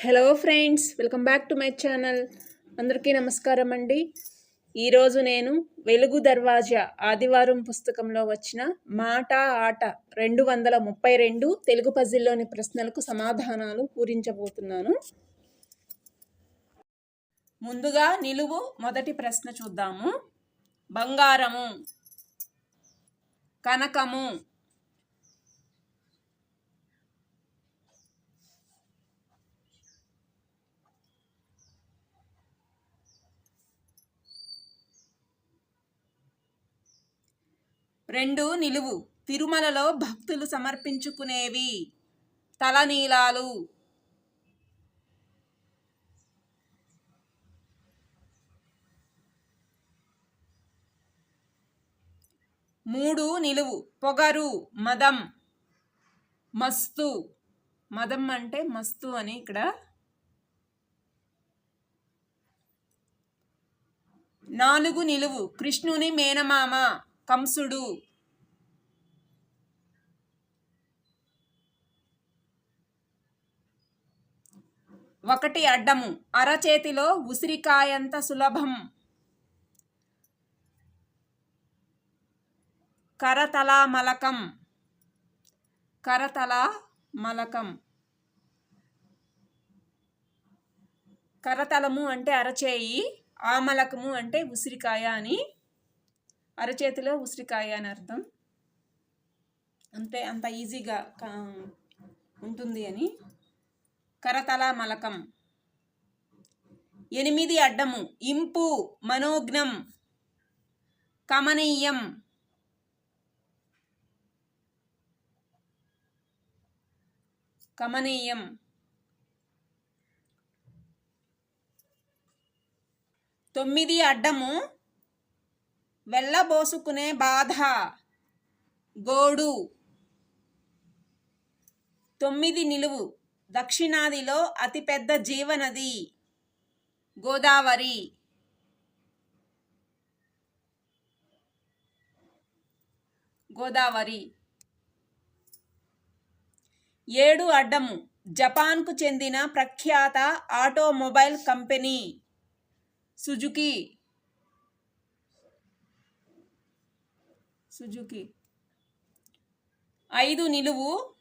Hello friends welcome back to my channel అందరికీ నమస్కారం అండి. ఈరోజు నేను వెలుగు దర్వాజా ఆదివారం పుస్తకంలో వచ్చిన మాట ఆట రెండు వందల ముప్పై రెండు తెలుగు పజిల్లోని ప్రశ్నలకు సమాధానాలు పూరించబోతున్నాను. ముందుగా నిలువు మొదటి ప్రశ్న చూద్దాము. బంగారము కనకము రెండు నిలువు. తిరుమలలో భక్తులు సమర్పించుకునేవి తలనీలాలు. మూడు నిలువు. పొగరు మదం మస్తు. మదం అంటే మస్తు అని ఇక్కడ నాలుగు నిలువు. కృష్ణుని మేనమామ. కంసుడు. ఒకటి అడ్డము. అరచేతిలో ఉసిరికాయంత సులభం. కరతల మలకం. కరతల మలకం. కరతలము అంటే అరచేయి ఆమలకము అంటే ఉసిరికాయ అని అరచేతిలో ఉసిరికాయ అని అర్థం. అంతే అంత ఈజీగా ఉంటుంది అని. కరతల మలకం. ఎనిమిది అడ్డము. ఇంపు మనోజ్ఞం కమనీయం. కమనీయం. తొమ్మిది అడ్డము. వెళ్ళబోసుకునే బాధ. గోడు. తొమ్మిది నిలువు. దక్షిణాదిలో అతిపెద్ద జీవనది. గోదావరి. గోదావరి. ఏడు అడ్డము. జపాన్కు చెందిన ప్రఖ్యాత ఆటోమొబైల్ కంపెనీ. సుజుకి. సుజుకి. ఐదు నిలువు.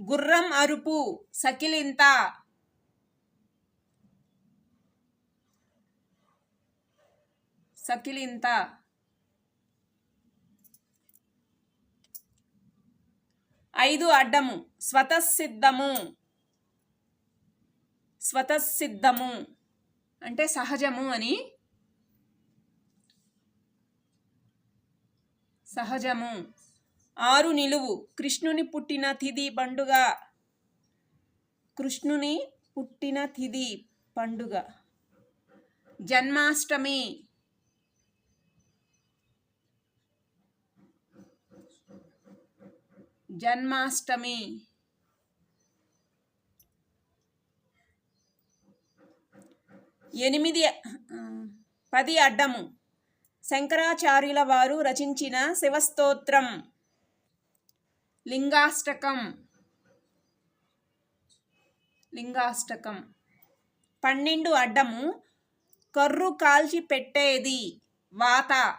గుర్రం అరుపు. సకిలింత. సకిలింత. ఐదు అడ్డము. స్వతసిద్ధము. స్వతసిద్ధము. అంటే సహజము అని సహజము. ఆరు నిలువు. కృష్ణుని పుట్టిన తిది పండుగ. కృష్ణుని పుట్టిన తిది పండుగ. జన్మాష్టమి. జన్మాష్టమి. ఎనిమిది పది అడ్డము. శంకరాచార్యుల వారు రచించిన శివస్తోత్రం. లింగాష్టకం. లింగాష్టకం. పన్నెండు అడ్డము. కర్రు కాల్చి పెట్టేది. వాత.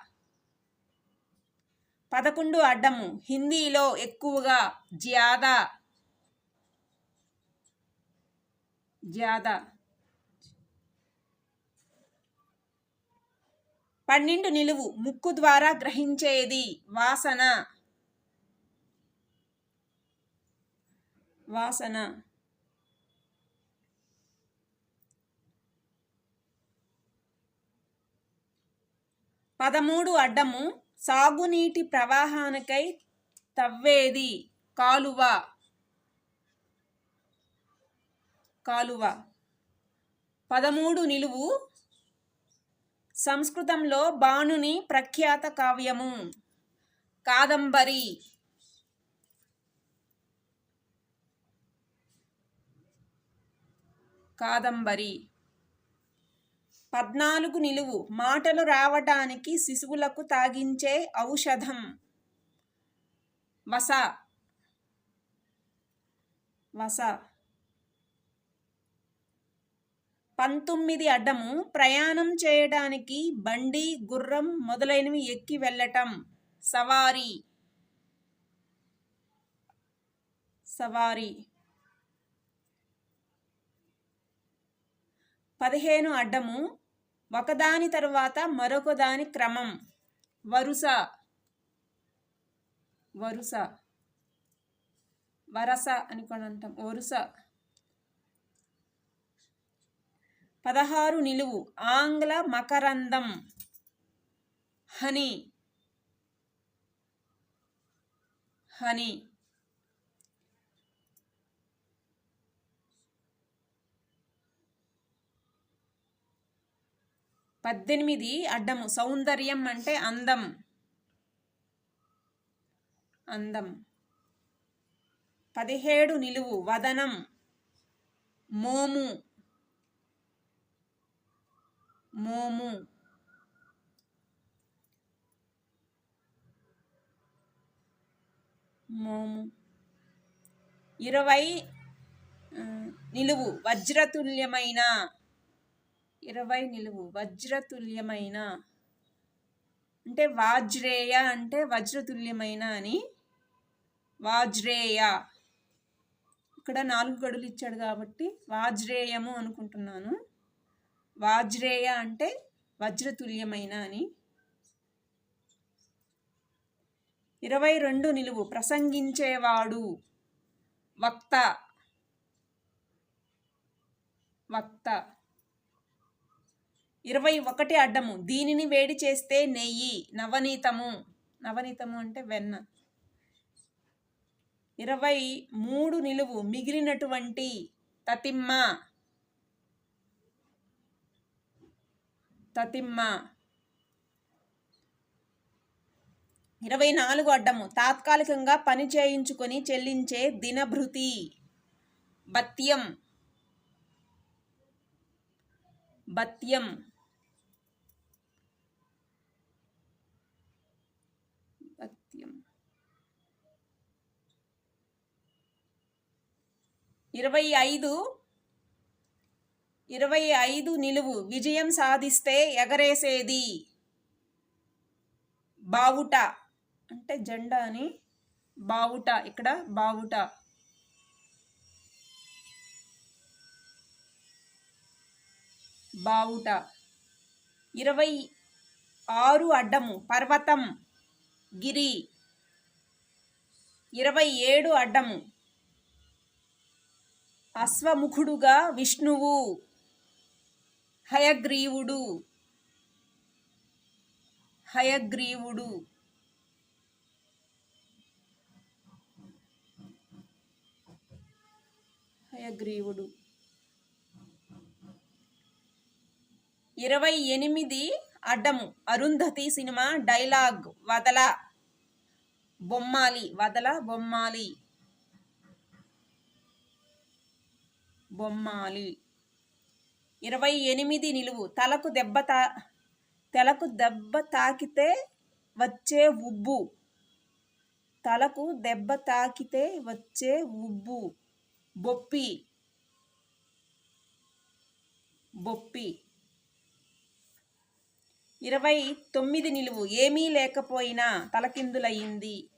పదకొండు అడ్డము. హిందీలో ఎక్కువగా జ్యాదా. జ్యాదా. పన్నెండు నిలువు ముక్కు ద్వారా గ్రహించేది వాసన. వాసన. పదమూడు అడ్డము సాగునీటి ప్రవాహానికై తవ్వేది కాలువ. కాలువ. పదమూడు నిలువు సంస్కృతంలో బాణుని ప్రఖ్యాత కావ్యము. కాదంబరి. కాదంబరి. పద్నాలుగు నిలువు. మాటలు రావటానికి శిశువులకు తాగించే ఔషధం. వస. వస. పంతొమ్మిది అడ్డము ప్రయాణం చేయడానికి బండి గుర్రం మొదలైనవి ఎక్కి వెళ్ళటం. సవారీ. సవారీ. పదిహేను అడ్డము ఒకదాని తరువాత మరొక దాని క్రమం. వరుస. వరుస. వరస అని కూడా అంటాం. వరుస. పదహారు నిలువు. ఆంగ్ల మకరందం. హనీ. హనీ. పద్దెనిమిది అడ్డము. సౌందర్యం అంటే అందం. అందం. పదిహేడు నిలువు. వదనం. మోము. మోము. మోము. ఇరవై నిలువు. వజ్రతుల్యమైన. ఇరవై నిలువు. వజ్రతుల్యమైన. అంటే వాజ్రేయ అంటే వజ్రతుల్యమైన అని. వాజ్రేయ. ఇక్కడ నాలుగు గడులు ఇచ్చాడు కాబట్టి వాజ్రేయము అనుకుంటున్నాను. వాజ్రేయ అంటే వజ్రతుల్యమైన అని. ఇరవై రెండు నిలువు. ప్రసంగించేవాడు వక్త. వక్త. ఇరవై ఒకటి అడ్డము. దీనిని వేడి చేస్తే నెయ్యి. నవనీతము. నవనీతము అంటే వెన్న. ఇరవై మూడు నిలువు. మిగిలినటువంటి తతిమ్మ. తతిమ్మ. ఇరవై నాలుగు అడ్డము. తాత్కాలికంగా పని చేయించుకొని చెల్లించే దినభృతి. భత్యం బత్యం. ఇరవై ఐదు ఇరవై ఐదు నిలువు విజయం సాధిస్తే ఎగరేసేది. బావుట అంటే జెండా అని బావుట ఇక్కడ బావుట. బావుట. ఇరవై ఆరు అడ్డము పర్వతం గిరి. ఇరవై ఏడు అడ్డము అశ్వముఖుడుగా విష్ణువు. హయగ్రీవుడు. హయగ్రీవుడు. హయగ్రీవుడు. ఇరవై ఎనిమిది అడ్డము. అరుంధతి సినిమా డైలాగ్ వదల. బొమ్మాలి వదల బొమ్మాలి. బొమ్మాలి. ఇరవై ఎనిమిది నిలువు. తలకు దెబ్బ తా తలకు దెబ్బ తాకితే వచ్చే ఉబ్బు. తలకు దెబ్బ తాకితే వచ్చే ఉబ్బు. బొప్పి. బొప్పి. ఇరవై తొమ్మిది నిలువు. ఏమీ లేకపోయినా తలకిందులయ్యింది.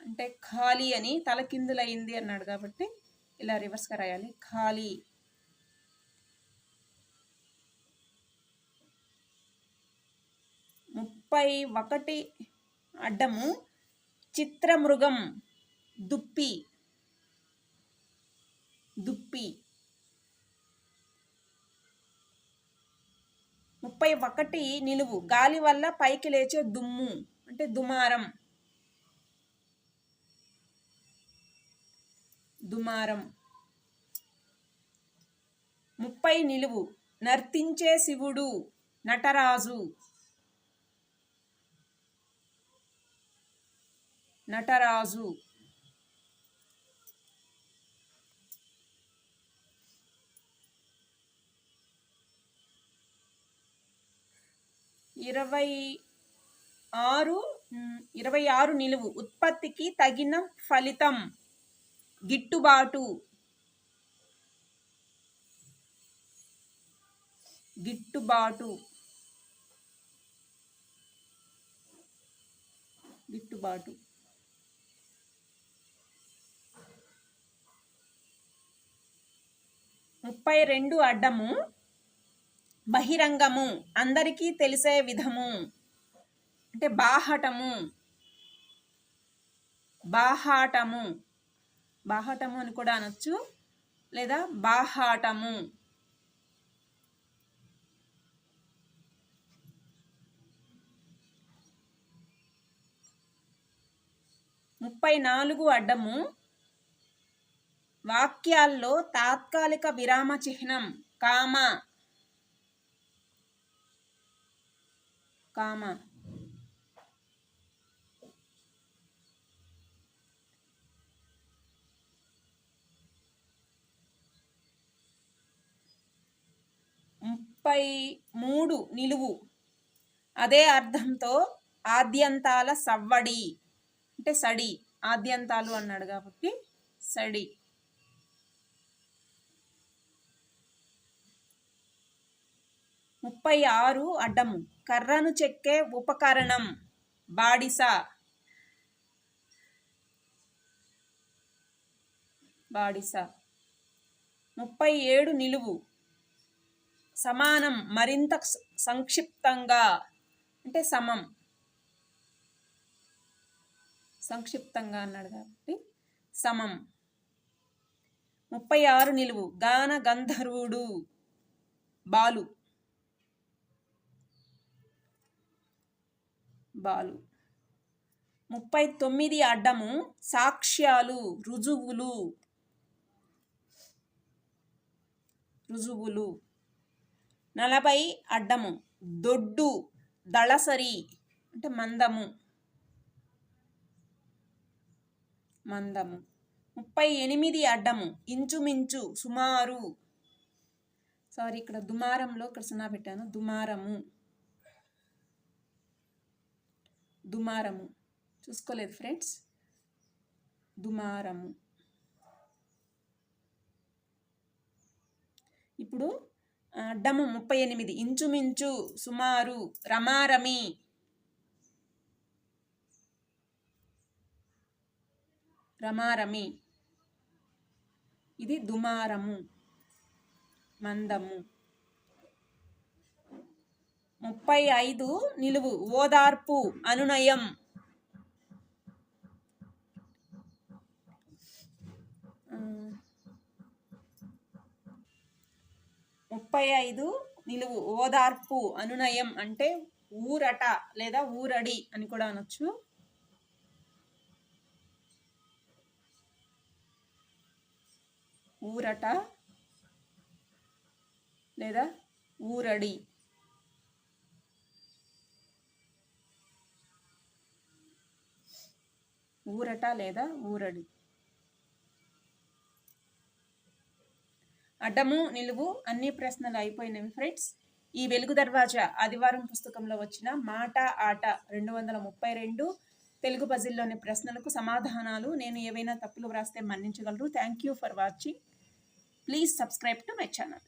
అంటే ఖాళీ అని తలకిందులయ్యింది అన్నాడు కాబట్టి ఇలా రివర్స్గా రాయాలి. ఖాళీ. ముప్పై ఒకటి అడ్డము చిత్రమృగం దుప్పి. దుప్పి. ముప్పై ఒకటి నిలువు. గాలి వల్ల పైకి లేచే దుమ్ము అంటే దుమారం. దుమారం. ముప్పై నిలువు. నర్తించే శివుడు నటరాజు. నటరాజు. ఇరవై ఆరు ఇరవై ఆరు నిలువు. ఉత్పత్తికి తగిన ఫలితం. గిట్టుబాటు. గిట్టుబాటు. గిట్టుబాటు. ముప్పై రెండు అడ్డము బహిరంగము అందరికీ తెలిసే విధము. అంటే బాహటము. బాహాటము. బాహాటము అని కూడా అనొచ్చు. లేదా బాహాటము. ముప్పై నాలుగు అడ్డము వాక్యాల్లో తాత్కాలిక విరామ చిహ్నం కామ కామ. ముప్పై మూడు నిలువు. అదే అర్థంతో ఆద్యంతాల సవ్వడి అంటే సడి ఆద్యంతాలు అన్నాడు కాబట్టి సడి. ముప్పై ఆరు అడ్డము కర్రను చెక్కే ఉపకరణం. బాడిస. బాడిస. ముప్పై ఏడు నిలువు. సమానం మరింత సంక్షిప్తంగా. అంటే సమం. సంక్షిప్తంగా అన్నాడు కాబట్టి సమం. ముప్పై ఆరు నిలువు. గాన గంధర్వుడు. బాలు. బాలు. ముప్పై తొమ్మిది అడ్డము సాక్ష్యాలు రుజువులు. రుజువులు. నలభై అడ్డము దొడ్డు దళసరి అంటే మందము. మందము. ముప్పై ఎనిమిది అడ్డము ఇంచుమించు సుమారు. సారీ ఇక్కడ దుమారంలో ఇక్కడ సున్నా పెట్టాను. దుమారము. దుమారము. చూసుకోలేదు ఫ్రెండ్స్. దుమారము. ఇప్పుడు అడ్డము ముప్పై ఎనిమిది. ఇంచుమించు సుమారు రమారమి. రమారమి. ఇది దుమారము. మందము. ముప్పై ఐదు నిలువు ఓదార్పు అనునయం. ముప్పై ఐదు నిలువు ఓదార్పు అనునయం అంటే ఊరట లేదా ఊరడి అని కూడా అనొచ్చు. ఊరట లేదా ఊరడి. ఊరట లేదా ఊరడి? అడ్డము నిలువు అన్ని ప్రశ్నలు అయిపోయినవి ఫ్రెండ్స్. ఈ వెలుగు దర్వాజా ఆదివారం పుస్తకంలో వచ్చిన మాట ఆట రెండు వందల ముప్పై రెండు తెలుగు పజిల్లోని ప్రశ్నలకు సమాధానాలు నేను ఏవైనా తప్పులు వ్రాస్తే మన్నించగలరు. Thank you for watching please subscribe to my channel